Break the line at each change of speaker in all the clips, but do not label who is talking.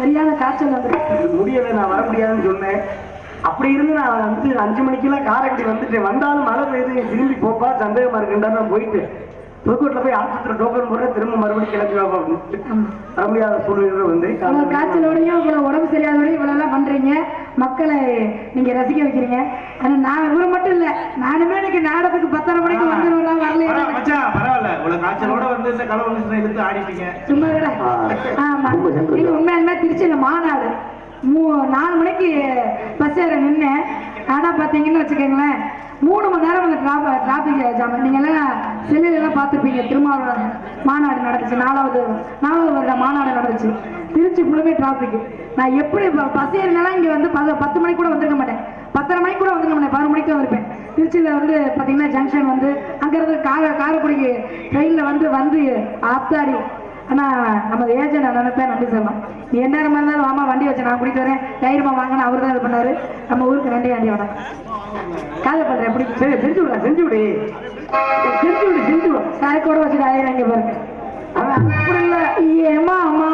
சரியான காய்ச்சல் வந்துருக்கு
இது முடியல நான் வர முடியாதுன்னு சொன்னேன். அப்படி இருந்து நான் வந்து அஞ்சு மணிக்கெல்லாம் காரைக்குடி வந்துட்டேன். வந்தாலும் மழை பெய்யுது திரும்பி போப்பா சந்தேகமா இருக்குன்றா நான் போயிட்டு புதுக்கோட்டில் போய் ஆஸ்பத்திரி டோக்கன் போடுறேன் திரும்ப மறுபடியும் கிளம்பி வர முடியாத சூழ்நிலை வந்து
இவ்வளோ காய்ச்சலோடையும் இவ்வளோ உடம்பு சரியாதோடையும் இவ்வளோ எல்லாம் பண்றீங்க. மக்களை நீங்க ரசிக்க வைக்கிறீங்க. ஆனா நான் இவரு மட்டும் இல்ல. நானுமே இன்னைக்கு நாடகத்துக்கு பத்தரை மணிக்கு வந்துடுவேன் வரலையா.
பரவாயில்ல. இவ்வளவு காய்ச்சலோட வந்து இந்த கலவு இழுத்து ஆடிட்டீங்க.
சும்மா விட
ஆ.
ஆமா.
ரொம்ப சந்தோஷம்.
நீங்க உண்மையாலுமே திருச்சியில மாநாடு. மூ நாலு மணிக்கு பஸ் ஏற நின்னேன். ஆனா பாத்தீங்கன்னு வச்சுக்கோங்களேன் மூணு டிராஃபிக் டிராஃபிக் ஜாம் நீங்க பார்த்துருப்பீங்க. திருமாவளவன் மாநாடு நடந்துச்சு. நாலாவது நாலாவது வருட மாநாடு நடந்துச்சு. திருச்சி ஃபுல்லுமே டிராஃபிக் நான் எப்படி பஸ் ஏறினாலும் இங்க வந்து பத்து பத்து மணிக்கு கூட வந்திருக்க மாட்டேன். பத்தரை மணிக்கு கூட வந்துருக்க மாட்டேன். பதினொரு மணிக்கு வந்திருப்பேன் இருப்பேன். திருச்சியில் வந்து பார்த்தீங்கன்னா ஜங்ஷன் வந்து அங்கேருந்து கார காரைக்குடிக்கு ட்ரெயினில் வந்து வந்து ஆத்தாடி ஆனால் நம்ம ஏஜென்ட் நான் தான் நம்பி சொல்லலாம் நீ என்ன இருந்தாலும் வாமா வண்டி வச்சு நான் கூட்டிட்டு வரேன். தைரியமாக வாங்கன்னு அவர் தான் இது பண்ணாரு. நம்ம ஊருக்கு நன்றி ஆண்டி வணக்கம். காதை பண்றேன் எப்படி?
சரி செஞ்சு விடா செஞ்சு விடு. செஞ்சு விடு செஞ்சு விடு.
சரக்கோட வச்சுட்டு ஆயிரம் இங்கே பாருங்க
அவன் அப்படி இல்லை.
ஏமா அம்மா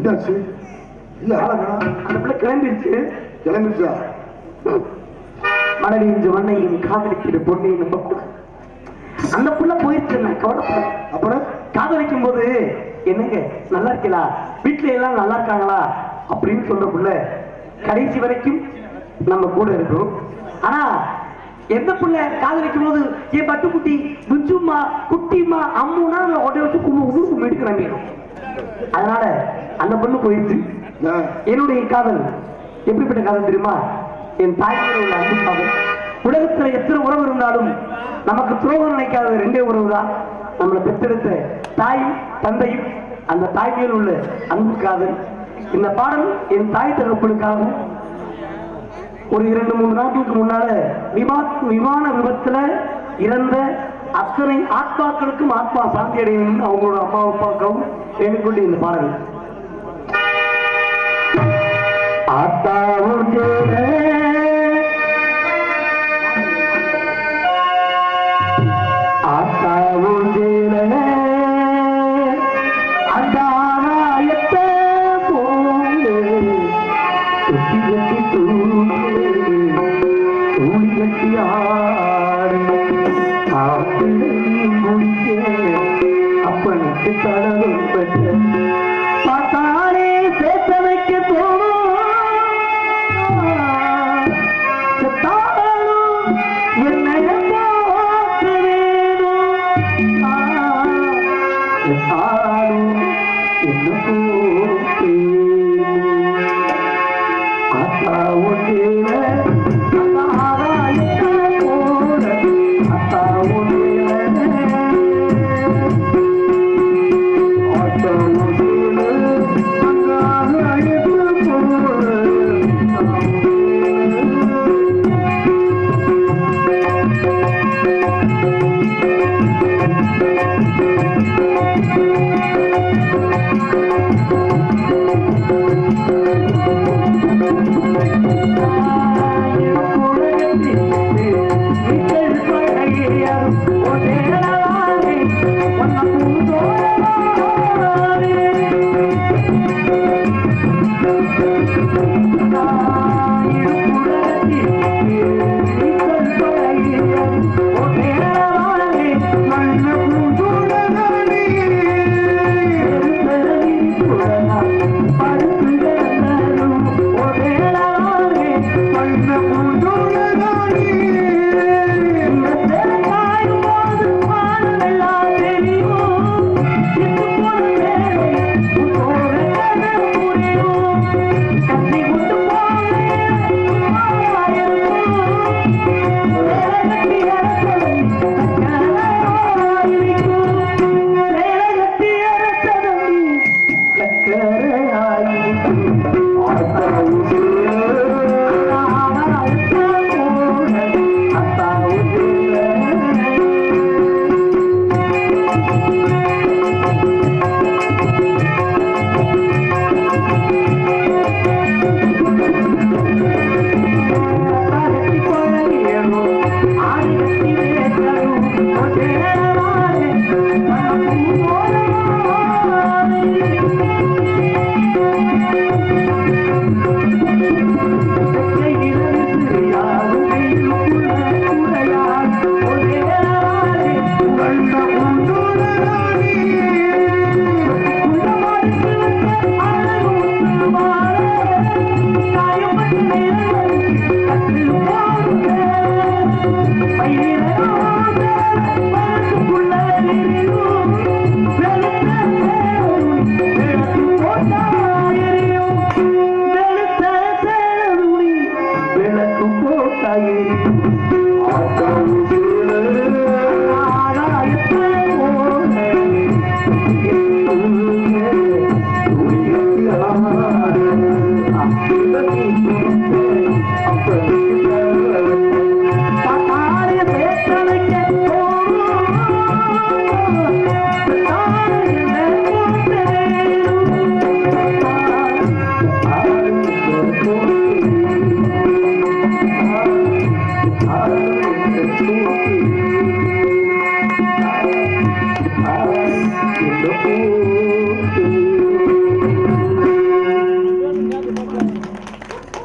என்னாச்சு இல்ல ஆளங்கடா
அந்த பிள்ளை கிளம்பிடுச்சு.
கிளம்பிச்சா
மனைவியின் ஜுவன்னையும் காதலிக்கிற பொண்ணையும் நம்ப கூட. அந்த புள்ள போயிடுச்சு நான் கவலைப்பட
அப்புறம்
காதலிக்கும் போது என்னங்க நல்லா இருக்கலா வீட்டுல எல்லாம் நல்லா இருக்காங்களா? அப்படின்னு சொல்ற புள்ள கடைசி வரைக்கும் நம்ம கூட இருக்கும். ஆனா எந்த புள்ள காதலிக்கும் போது என் பட்டுக்குட்டி புச்சுமா குட்டிமா அம்முனா உடனே வச்சு கும்பு எடுக்கிறாங்க அதனால அந்த பொண்ணு போயிடுச்சு. என்னுடைய காதல் எப்படிப்பட்ட காதல் தெரியுமா? என் தாய் மேல உள்ள அன்பு காதல். உலகத்துல எத்தனை உறவு இருந்தாலும் நமக்கு துரோகம் நினைக்காத ரெண்டே உறவு தான். நம்மளை பெற்றெடுத்த தாயும் தந்தையும் அந்த தாய் மேல் உள்ள அன்பு காதல். இந்த பாடல் என் தாய் தகப்பனுக்காகவும் ஒரு இரண்டு மூணு நாட்களுக்கு முன்னால விமா விமான விபத்துல இறந்த அத்தனை ஆத்மாக்களுக்கும் ஆத்மா சாந்தி அடையணும் அவங்களோட அம்மா அப்பாவுக்கும் எண்ணிக்கொண்டு இந்த பாடல் ஆத்தாவும் ஆத்தாவும் எனக்கு தளவும் பெற்று பார்த்தாலே சேர்த்து வைக்க தோணும். என்னை வேணும் என்ன Yeah.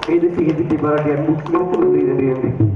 Ini sih di barat yang mungkin lebih dari yang